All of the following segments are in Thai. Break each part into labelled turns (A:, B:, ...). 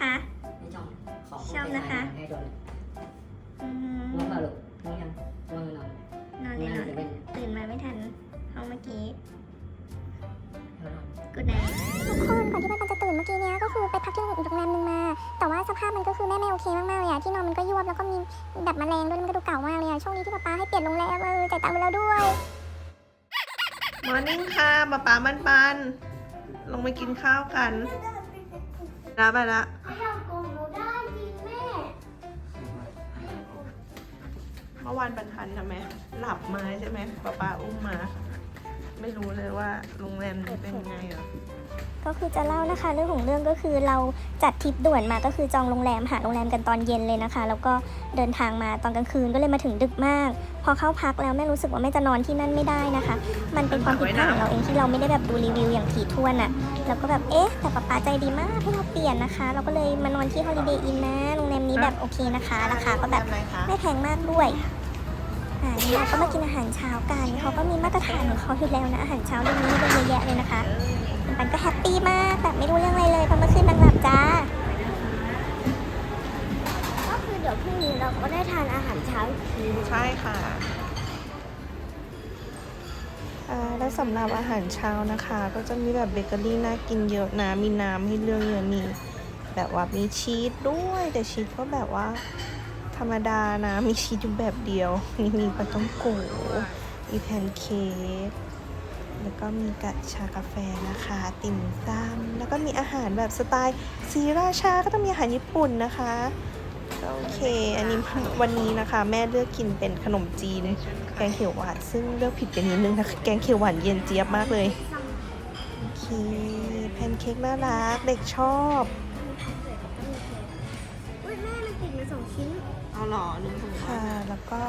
A: คะ
B: ไม่ชอบของ
A: ชอบนะคะ
B: ให้โดน
A: อืม
B: ง่วงเปล่าลูกง่วงยังง่วงนอน
A: นอนเลยนอน ตื่นมาไม่ทันห้องเมื่อกี้
B: เดี๋ยวนอน
A: กูดไน
C: ทุกคนก่อนที่มันจะตื่นเมื่อกี้เนี้ยก็คือไปพักที่อีกโรงแรมหนึงมา แต่ว่าสภาพมันก็คือแม่ไม่โอเคมากๆเลยอะที่นอนมันก็ยวบแล้วก็มีแบบแมลงด้วยมันก็ดูเก่ามากเลยอะช่วงนี้ที่ป๊าป๊าให้เปลี่ยนโรงแรมเออจ่ายตังค์ไปแล้วด้วย
D: มอร์นิ่งค่ะป๊าป๊ามันปันลงไปกินข้าวกันแล้วไปละ
C: เราโกงเราได้จริงแม่
D: เมื่อวานบรรทันทำไมหลับมาใช่ไหมป๊าป๊าอุ้มมา ไม่รู้เลยว่าโรงแรมนี้เป็นไงอะ
C: ก็คือจะเล่านะคะเรื่องของเรื่องก็คือเราจัดทริปด่วนมาก็คือจองโรงแรมหาโรงแรมกันตอนเย็นเลยนะคะ แล้วก็เดินทางมาตอนกลางคืนก็เลยมาถึงดึกมาก พอเข้าพักแล้วแม่รู้สึกว่าแม่จะนอนที่นั่นไม่ได้นะคะ มันเป็นความผิดพลาดของเราเองที่เราไม่ได้แบบดูรีวิวอย่างถี่ถ้วนอะ่ะแล้วก็แบบเอ๊ะแต่ป๊าป๊าใจดีมากให้เราเปลี่ยนนะคะ เราก็เลยมานอนที่ Holiday Inn นะโรงแรมนี้แบบโอเคนะคะราคาก็แบบ
D: ไม่
C: แพงมากด้วยานี่เราก็มากินอาหารเช้ากัน เขาก็มีมาตรฐานของเขาอยู่แล้วนะอาหารเช้าเรื่องนี้เป็นเยอะแยะเลยนะคะปันก็แฮปปี้มากแบบไม่รู้เรื่องอะไรเลยเพราะเมื่อคืนนางหลับจ้า ก็คือเดี๋ยวพรุ่งนี้เราก็ได้ทานอาหารเช้าอีกที
D: ใช่ค่ะอ่าแล้วสำหรับอาหารเช้านะคะ ก็จะมีแบบเบเกอรี่น่ากินเยอะนะมีน้ำให้เลือกเยอะนี่แบบว่ามีชีสด้วย แต่ชีสก็แบบว่า ธรรมดานะ มีชีสอยู่แบบเดียวมีมีปลาต้องโกมีแพนเค้กแล้วก็มีกัดชากาแฟนะคะ ติ่มซำแล้วก็มีอาหารแบบสไตล์ซีราชาก็ต้องมีอาหารญี่ปุ่นนะคะโอเค อันนี้วันนี้นะคะ แม่เลือกกินเป็นขนมจีน แกงเขียวหวานซึ่งเลือกผิดไปนิดนึงนะคะแกงเขียวหวานเย็นเจี๊ยบมากเลยโอเคแพนเค้กน่ารักเด็กชอบ
C: แม่มันติดมาสองชิ้น
D: เอาหรอลืมค่ะแล้วก็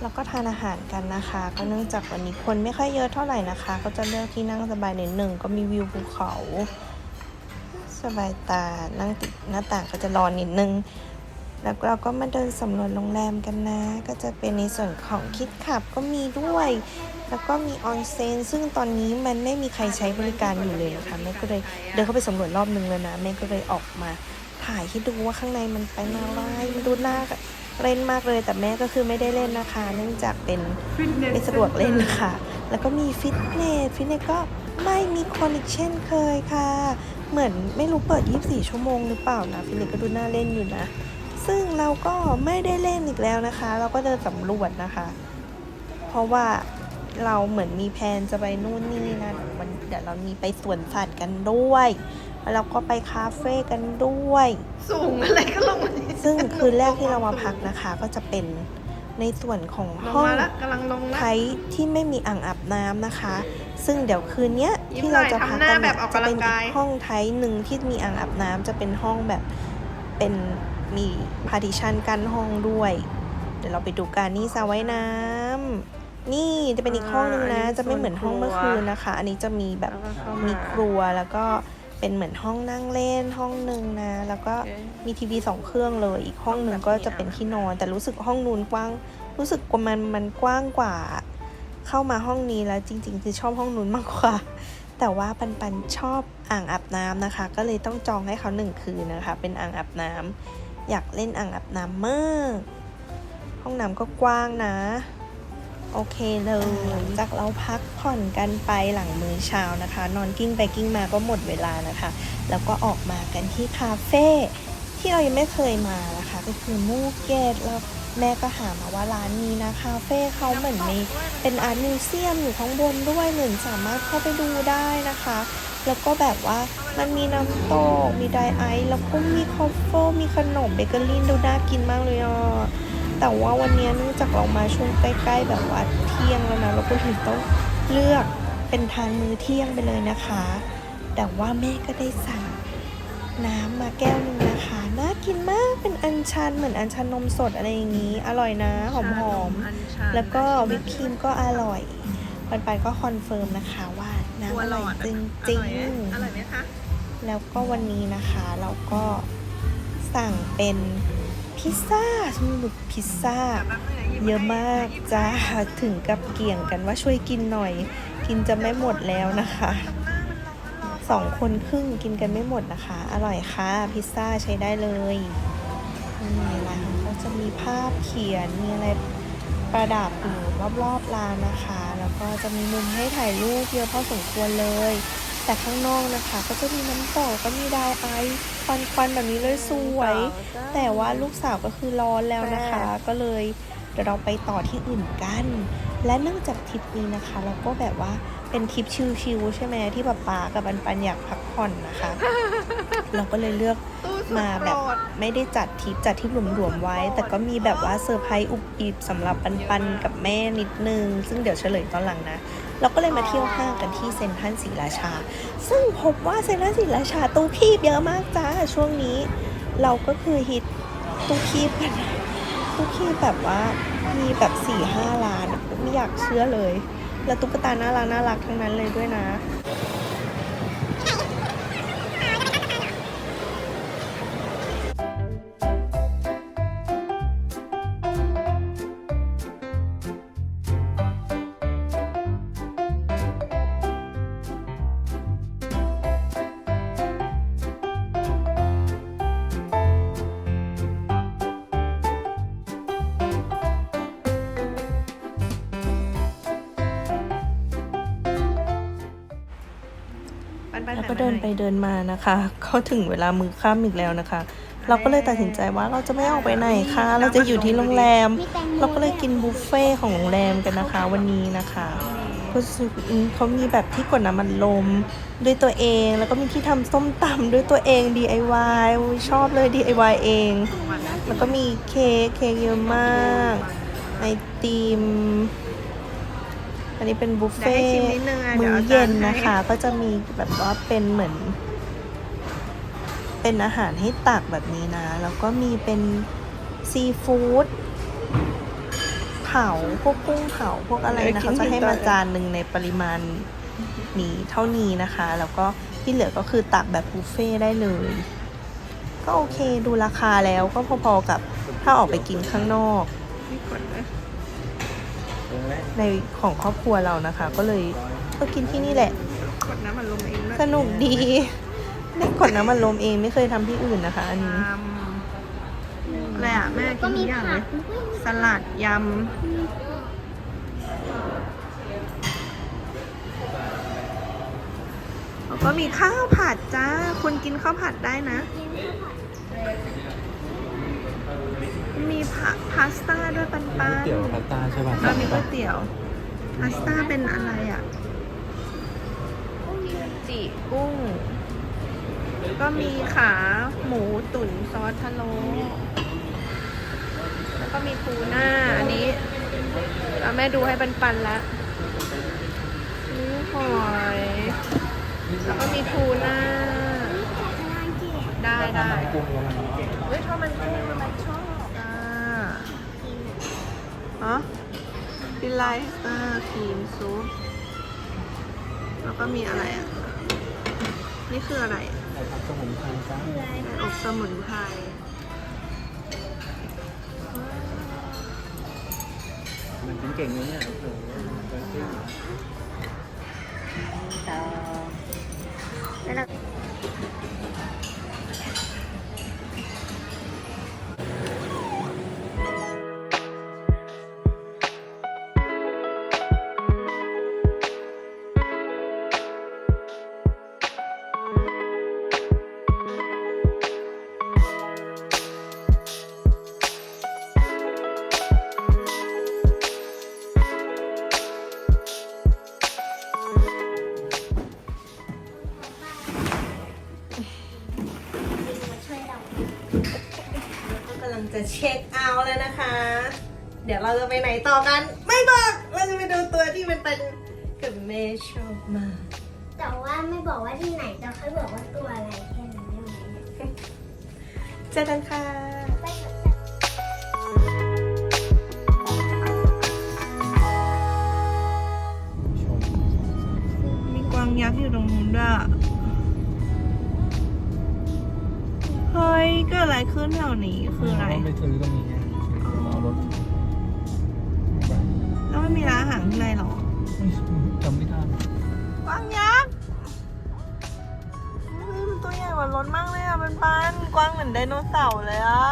D: เราก็ทานอาหารกันนะคะ ก็เนื่องจากวันนี้คนไม่ค่อยเยอะเท่าไหร่นะคะ ก็จะเลือกที่นั่งสบายนิดหนึ่งก็มีวิวภูเขา สบายตานั่งติดหน้าต่างก็จะร้อนนิดนึง แล้วเราก็มาเดินสำรวจโรงแรมกันนะ ก็จะเป็นในส่วนของคิดขับก็มีด้วย แล้วก็มีออนเซนซึ่งตอนนี้มันไม่มีใครใช้บริการอยู่เลยนะคะแม่ก็เลยเดินเข้าไปสำรวจรอบนึงแล้วนะแม่ก็เลยออกมาถ่ายให้ดูว่าข้างในมันเป็นอะไรมันดูน่า เล่นมากเลยแต่แม่ก็คือไม่ได้เล่นนะคะ เนื่องจากเป็นไม่สะดวกเล่นนะคะแล้วก็มีฟิตเนสฟิตเนสก็ไม่มีคนอีกเช่นเคยค่ะ เหมือนไม่รู้เปิด 24 ชั่วโมงหรือเปล่านะฟิตเนสก็ดูน่าเล่นอยู่นะ ซึ่งเราก็ไม่ได้เล่นอีกแล้วนะคะ เราก็เดินสำรวจนะคะ เพราะว่าเราเหมือนมีแผนจะไปนู่นนี่นะเดี๋ยววันเดี๋ยวเรามีไปสวนสัตว์กันด้วย เราก็ไปคาเฟ่กันด้วย สูงอะไรก็ลงมาซึ่งคืนแรกที่เรามาพักนะคะ ก็จะเป็นในส่วนของห้องไทยที่ไม่มีอ่างอาบน้ำนะคะ ซึ่งเดี๋ยวคืนเนี้ยที่เราจะพักกันเนี่ยจะเป็นอีกห้องไทยหนึ่งที่มีอ่างอาบน้ำจะเป็นห้องแบบเป็นมีพาร์ติชันกั้นห้องด้วย เดี๋ยวเราไปดูกันนี่สระว่ายน้ำนี่จะเป็นอีกห้องนึงนะ จะไม่เหมือนห้องเมื่อคืนนะคะ อันนี้จะมีแบบมีครัวแล้วก็ เป็นเหมือนห้องนั่งเล่นห้องหนึ่งนะ แล้วก็มีทีวีสองเครื่องเลย อีกห้องหนึ่งก็จะเป็นที่นอน แต่รู้สึกห้องนู้นกว้าง รู้สึกว่ามันมันกว้างกว่า เข้ามาห้องนี้แล้วจริง ๆ คือชอบห้องนู้นมากกว่า แต่ว่าปันปันชอบอ่างอาบน้ำนะคะ ก็เลยต้องจองให้เขาหนึ่งคืนนะคะ เป็นอ่างอาบน้ำอยากเล่นอ่างอาบน้ำมาก ห้องน้ำก็กว้างนะ โอเคเลยหลังจากเราพักผ่อนกันไปหลังมื้อเช้านะคะ นอนกิ้งไปกิ้งมาก็หมดเวลานะคะ แล้วก็ออกมากันที่คาเฟ่ที่เรายังไม่เคยมานะคะ ก็คือมูเกตแล้วแม่ก็หามาว่าร้านนี้นะคาเฟ่เขาเหมือนมีเป็นอาร์ตมิวเซียมอยู่ข้างบนด้วยเหมือนสามารถเข้าไปดูได้นะคะ แล้วก็แบบว่ามันมีน้ำตกมีไดไอซ์แล้วก็มีคอฟเฟิลมีขนมเบเกอรี่ดูน่ากินมากเลยอะ แต่ว่าวันนี้เนื่องจากเรามาช่วงใกล้ๆแบบว่าเที่ยงแล้วนะเราก็ถึงต้องเลือกเป็นทานมื้อเที่ยงไปเลยนะคะ แต่ว่าแม่ก็ได้สั่งน้ำมาแก้วหนึ่งนะคะน่ากินมากเป็นอัญชันเหมือนอัญชันนมสดอะไรอย่างนี้ อร่อยนะหอมๆแล้วก็วิปครีมก็อร่อยปันปันก็คอนเฟิร์มนะคะว่าน้ำอร่อยจริงๆอร่อยไหมคะแล้วก็วันนี้นะคะเราก็สั่งเป็น พิซซ่าสรุปพิซซ่า เยอะมากจ้าถึงกับเกี่ยงกันว่าช่วยกินหน่อย กินจะไม่หมดแล้วนะคะสองคนครึ่งกินกันไม่หมดนะคะ อร่อยค่ะ พิซซ่าใช้ได้เลยนี่ร้านเขาจะมีภาพเขียนมีอะไรประดับอยู่รอบๆร้านนะคะ แล้วก็จะมีมุมให้ถ่ายรูปเยอะพอสมควรเลย แต่ข้างนอกนะคะ ก็จะมีน้ำตกก็มีดาวไอซ์ควันควันๆแบบนี้เลยสวย แต่ว่าลูกสาวก็คือร้อนแล้วนะคะ ก็เลยเดี๋ยวเราไปต่อที่อื่นกัน และเนื่องจากทริปนี้นะคะ เราก็แบบว่าเป็นทริปชิลๆใช่ไหมที่ป๊าป๊ากับปันปันอยากพักผ่อนนะคะ เราก็เลยเลือกมาแบบไม่ได้จัดทริปจัดทริปหลวมๆไว้ แต่ก็มีแบบว่าเซอร์ไพรส์อุบอิบสำหรับปันปันกับแม่นิดนึง ซึ่งเดี๋ยวเฉลยตอนหลังนะ เราก็เลยมาเที่ยวห้างกันที่เซ็นทรัลศรีราชา ซึ่งพบว่าเซ็นทรัลศรีราชาตู้คีบเยอะมากจ้าช่วงนี้ เราก็คือฮิตตู้คีบกันตู้คีบแบบว่ามีแบบ4ี่ห้าล้านไม่อยากเชื่อเลย แล้วตุ๊กตาน่ารักน่ารักทั้งนั้นเลยด้วยนะ แล้วก็เดินไปเดินมานะคะ ก็ถึงเวลามือค่ำอีกแล้วนะคะ เราก็เลยตัดสินใจว่าเราจะไม่ออกไปไหนคะเราจะอยู่ที่โรงแรม เราก็เลยกินบุฟเฟ่ของโรงแรมกันนะคะ วันนี้นะคะรู้สึกอืมเขามีแบบที่กดน้ำมันลมด้วยตัวเอง แล้วก็มีที่ทำส้มตำด้วยตัวเอง DIY อุ๊ยชอบเลย DIY เอง แล้วก็มีเค้กเค้กเยอะมากไอติมอั นนี้เป็นบุฟเฟ่ต์มื้อเย็นนะคะ ก็จะมีแบบว่าเป็นเหมือน เป็นอาหารให้ตักแบบนี้นะ แล้วก็มีเป็นซีฟู้ดเผาพวกกุ้งเผาพวกอะไรนะเขาจะให้มาจานหนึ่งในปริมาณนี้เท่านี้นะคะ แล้วก็ที่เหลือก็คือตักแบบบุฟเฟ่ต์ได้เลย ก็โอเคดูราคาแล้วก็พอๆกับถ้าออกไปกินข้างนอก ในของครอบครัวเรานะคะ ก็เลยก็กินที่นี่แหละ
E: กดน้ำมันลมเองด้วย
D: สนุกดีได้กดน้ำมันลมเองไม่เคยทำที่อื่นนะคะ อันนี้
E: ยำอะไรอะแม่กินทุกอย่างเลยสลัดยำแล้วก็มีข้าวผัดจ้า คุณกินข้าวผัดได้นะ มีพาพาสต้าด้วยปันปัน
F: เตี๋ยวพาสต้าใช่ป่ะ
E: แล้วมีก๋วยเตี๋ยวพาสต้าเป็นอะไรอะ
D: จิกุ้ง
E: ก็มีขาหมูตุ๋นซอสพะโล้แล้วก็มีปูหน้าอันนี้เอาแม่ดูให้ปันๆแล้วนี่หอยแล้วก็มีปูหน้าได้ได้เฮ้ยชอบมันกุ้งมัน ฮะดิไลท์อ่าครีมซุปแล้วก็มีอะไรอะ นี่คืออะไรอะ
F: ผักสมุนไพรจ้า
E: อบสมุนไพร
F: มันเป็นเก่งเลยเนี่ยโอ้โหเป็นเก่ง
D: ก จะไปไหนต่อกัน ไม่บอก เราจะไปดูตัวที่มันเป็นกับแม่ชอบมาก
A: แต่ว่าไม่บอกว่าที่ไหนแต่ค่อยบอกว่าตัวอะไรแค่นั้นได้ไหม
D: เจอกันค่ะ
A: ไปเถอะ
F: ชม
E: มีกวางยักษ์อยู่ตรงนู้นด้วยอะเฮ้ยเกิดอะไรขึ้นแถวนี้คืออะไร
F: ไม่ซื้อก็มีไง ไม่
E: มีร้านอาหารข้างในหรอ
F: ไม่จำไม่ได้
E: กวางยักษ์เหมือนรถมากเลยอะมันปันกว้างเหมือนไดโนเสาร์เลยอะ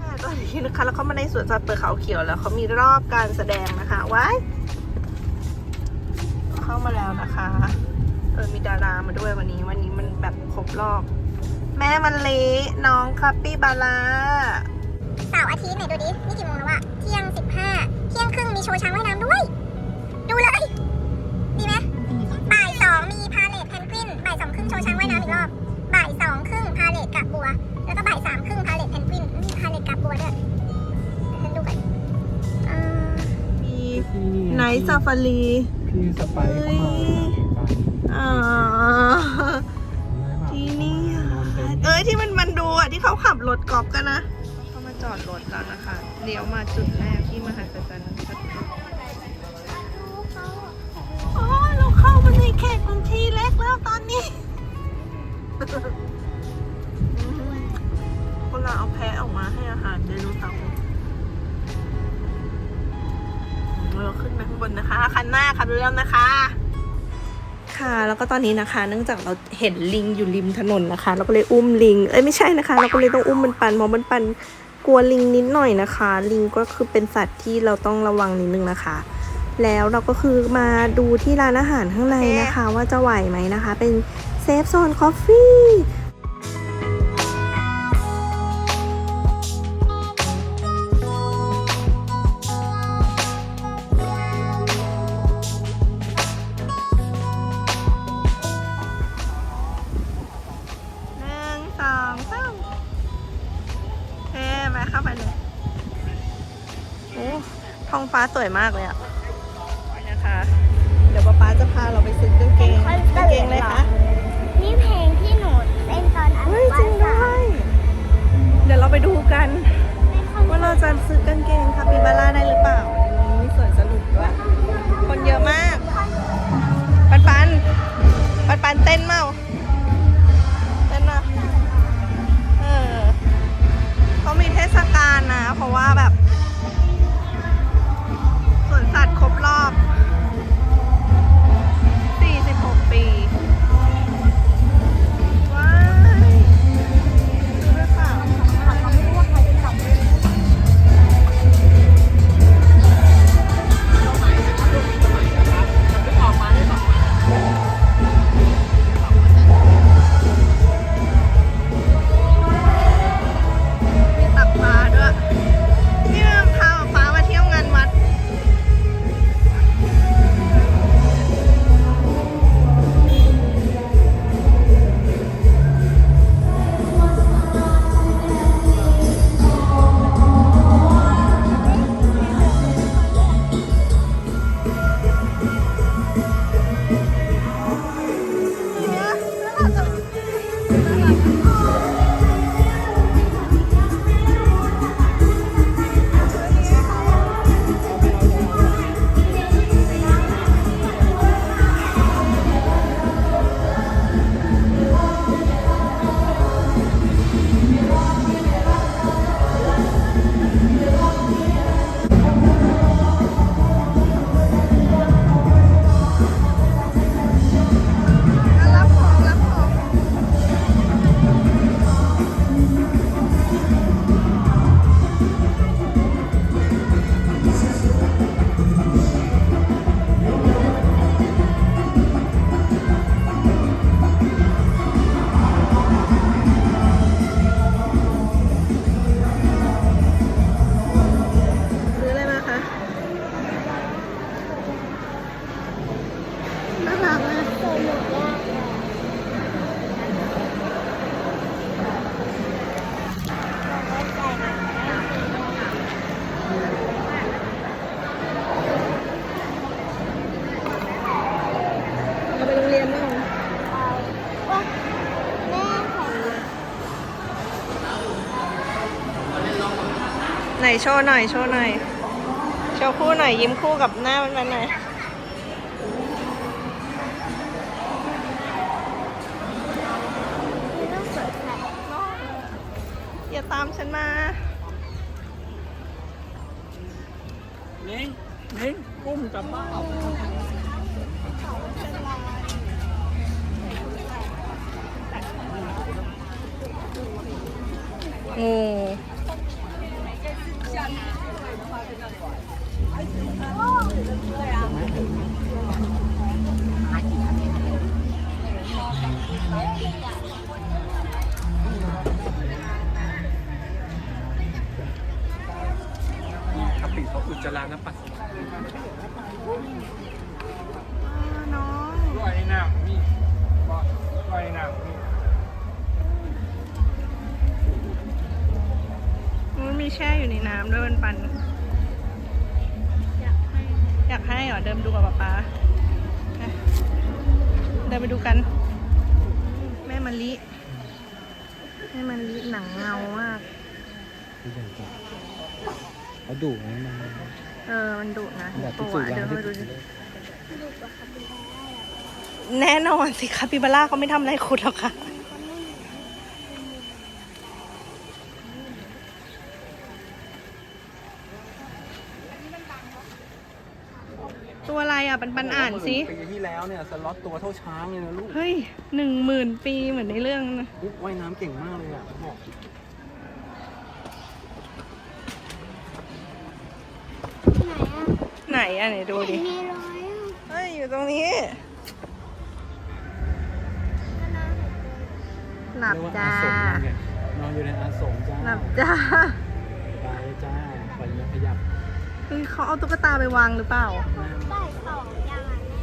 E: ค่ะตอนนี้นะคะแล้วเข้ามาในสวนสัตว์เปิดเขาเขียวแล้วเขามีรอบการแสดงนะคะว้ายเข้ามาแล้วนะคะ เออมีดารามาด้วยวันนี้วันนี้มันแบบครบรอบ แม่มันเละน้องคัปปี้บาลา
C: เสาร์อาทิตย์ไหนดูดิ นี่กี่โมงแล้วอะเที่ยง15เที่ยงครึ่งมีโชว์ช้างว่ายน้ำด้วย ดูเลย ดีไหมบ่ายสองมีพาเลทแพนกวิน บ่ายสองครึ่งโชว์ช้างว่ายน้ำอีกรอบ บ่ายสองครึ่งพาเลทกับบัว แล้วก็บ่ายสามครึ่งพาเลทแพนกวินมีพาเลทกับบัวด้วยเดี๋ยวฉันดูกันอ่า
E: มีไนท์ซาฟารี
F: พี่สไปค์เข้ามา
E: อ่าที่นี่อะ เอ้ยที่มันมันดูอะที่เขาขับรถกอล์ฟกันนะเขามาจอดรถแล้วนะคะเลี้ยวมาจุดแรกที่มหัศจรรย์โอ้ยเราเข้ามาในเขตพื้นที่เล็กแล้วตอนนี้ คนเราเอาแพะออกมาให้อาหารไดโนเสาร์เราขึ้นไปข้างบนนะคะ คันหน้าค่ะดูแล้วนะคะ ค่ะแล้วก็ตอนนี้นะคะ เนื่องจากเราเห็นลิงอยู่ริมถนนนะคะ เราก็เลยอุ้มลิง เอ้ยไม่ใช่นะคะ เราก็เลยต้องอุ้มมันปันมองมันปันกลัวลิงนิดหน่อยนะคะ ลิงก็คือเป็นสัตว์ที่เราต้องระวังนิดนึงนะคะ แล้วเราก็คือมาดูที่ร้านอาหารข้างในนะคะ ว่าจะไหวไหมนะคะ เป็นเซฟโซนคอฟฟี่ ฟ้าสวยมากเลยอะ ไห
C: น
E: โชว์หน่อยโชว์หน่อยโชว์คู่หน่อยยิ้มคู่กับหน้ามันมันหน่อย
C: ลูกสดใส
E: อย่าตามฉันมา
F: เน่งเน่งกุ้มจะบ้า
E: งู
F: กะปิเขาอุจจาระน้ำปัสสาวะ
E: น้อง
F: ลอยในน้ำนี่ลอยในน้ำนี่
E: มันมีแช่อยู่ในน้ำด้วยมันปัน กให้เหรอเดินไปดูกับป๊าป๊าไปเดินไปดูกัน แม่มะลิแม่มะลิหนังเงามาก
F: เขาดุนะมัน
E: เออมันดุนะ
F: แบบ
E: ตั
F: พิ
E: ว
F: สูจน์
E: เดิน
F: รั
E: ไป
F: ง
E: ดู
F: ที่
E: ดิแน่นอนสิคาปิบาร่าเขาไม่ทำอะไรคุณหรอกค่ะ ตัวอะไรอะ ปันปันอ่านสิ
F: ปีที่แล้วเนี่ยสล็อตตัวเท่าช้างเลยนะลูก
E: เฮ้ยหนึ่งหมื่นปีเหมือนในเรื่องนะ
F: อุ๊ยว่ายน้ำเก่งมากเลยอะบอก
A: ไหนอะ
E: ไหนอะไหนดูดิ
A: มีรอยอะ
E: เฮ้ยอยู่ตรงนี้หลับ
F: เรียกว่า
E: จ้า
F: อาสมนั่นไงนอนอยู่ในอาสมจ้า
E: หลับจ้า
F: ตายจ้าปล่อยมันขยับ
E: เฮ้ยเขาเอาตุ๊กตาไปวางหรือเปล่า
A: บ่ายสองยังอะแม่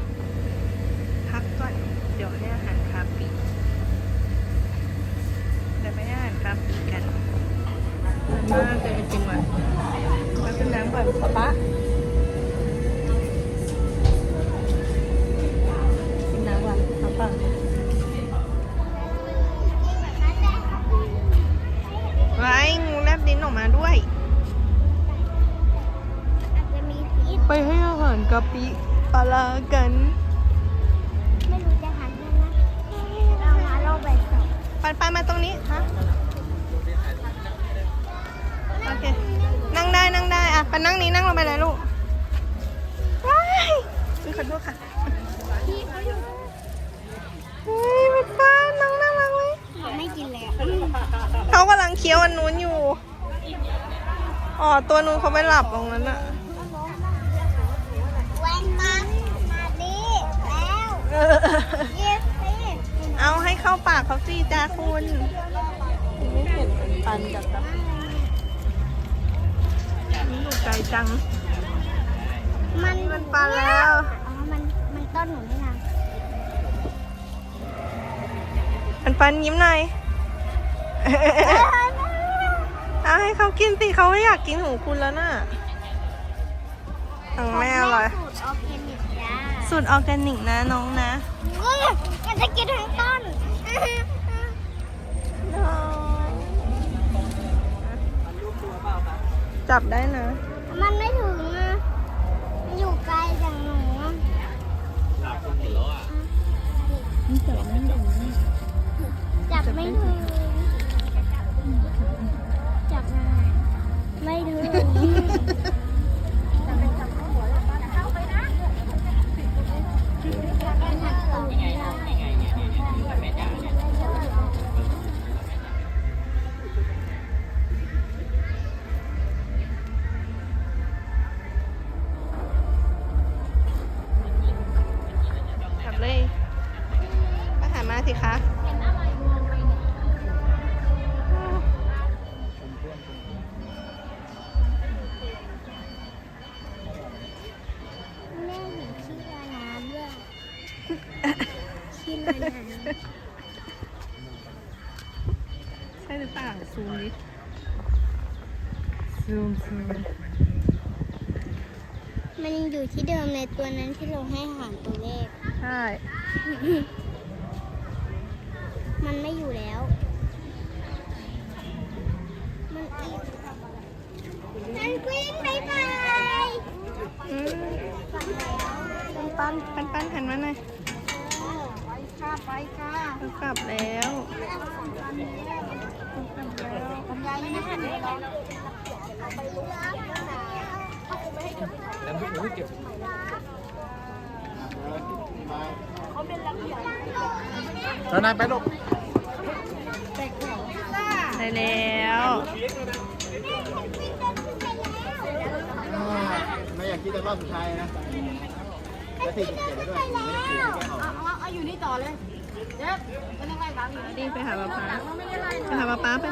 E: พักก่อน เดี๋ยวให้อาหารคาปีเดี๋ยวไปให้อาหารคาปีกันมากเลยจริงๆว่ะมาเป็นน้ำก่อนป๊าป๊ากินน้ำก่อนเอาปล่าไว้งูแลบลิ้นออกมาด้วย ไปให้อาหารกะปิปลาร้ากัน
A: ไม่รู้จะหันยังไงเรามาโลกใบสอง
E: ปันปันมาตรงนี้ฮะโอเค นั่งได้นั่งได้อะปันนั่งนี้นั่งลงไปเลยลูกว้ายอุ๊ยขอโทษค่ะ
A: พี่เขาอยู่
E: เฮ้ยปันปันน้องน่ารักไหม
A: เขาไม่กินเลยอะ
E: เขากำลังเคี้ยวอันนู้นอยู่ อ๋อ ตัวนู้นเขาไปหลับตรงนั้นอะ เออ
A: เย็บสิ
E: เอาให้เข้าปากเขาสิจ้าคุณไม่เห็นปันปันกับกับนี่อยู่ไกลจัง
A: มัน
E: มันปันแล้ว
A: อ๋อ มัน มันต้นหนูนี่นะ
E: ปันปันยิ้มหน่อยเอาให้เขากินสิเขาไม่อยากกินของคุณแล้วน่ะของแม่อร่อย
A: สูตรออร์แกนิกจ้า
E: สูตรออร์แกนิกนะน้องนะ
A: อุ๊ยมันจะกินทั้งต้น
E: จับได้นะ
A: มันไม่ถึงอะมันอยู่ไกลจากหนูอะจับไม่ถึง จับยังไงไม่ถึง
E: ใช่หรือเปล่าซูมดิซูมซูมำ
A: มันยังอยู่ที่เดิมในตัวนั้นที่เราให้อาหารตัวเลข
E: ใช่
A: มันไม่อยู่แล้ว มันอีกนันกวินบายบาย
E: อืมปันปันปันปันหันมาหน่อย
A: ไปค่ะไปค่ะ
E: เขากลับแล้ว
A: คุณยายยังไม่ทันได้ลองแล้วพี่หนูเก็บแล้วนายไปลูก
E: ได้แล้ว
A: ไม่อยากคิดแต่รอบสุดท้ายนะแล้วสี่สิบเจ็ดแล้วด้วยไม่ได้สี่สิบเก้า
E: ดีไปหาป๊าป๊าไปหาป๊าป๊าไป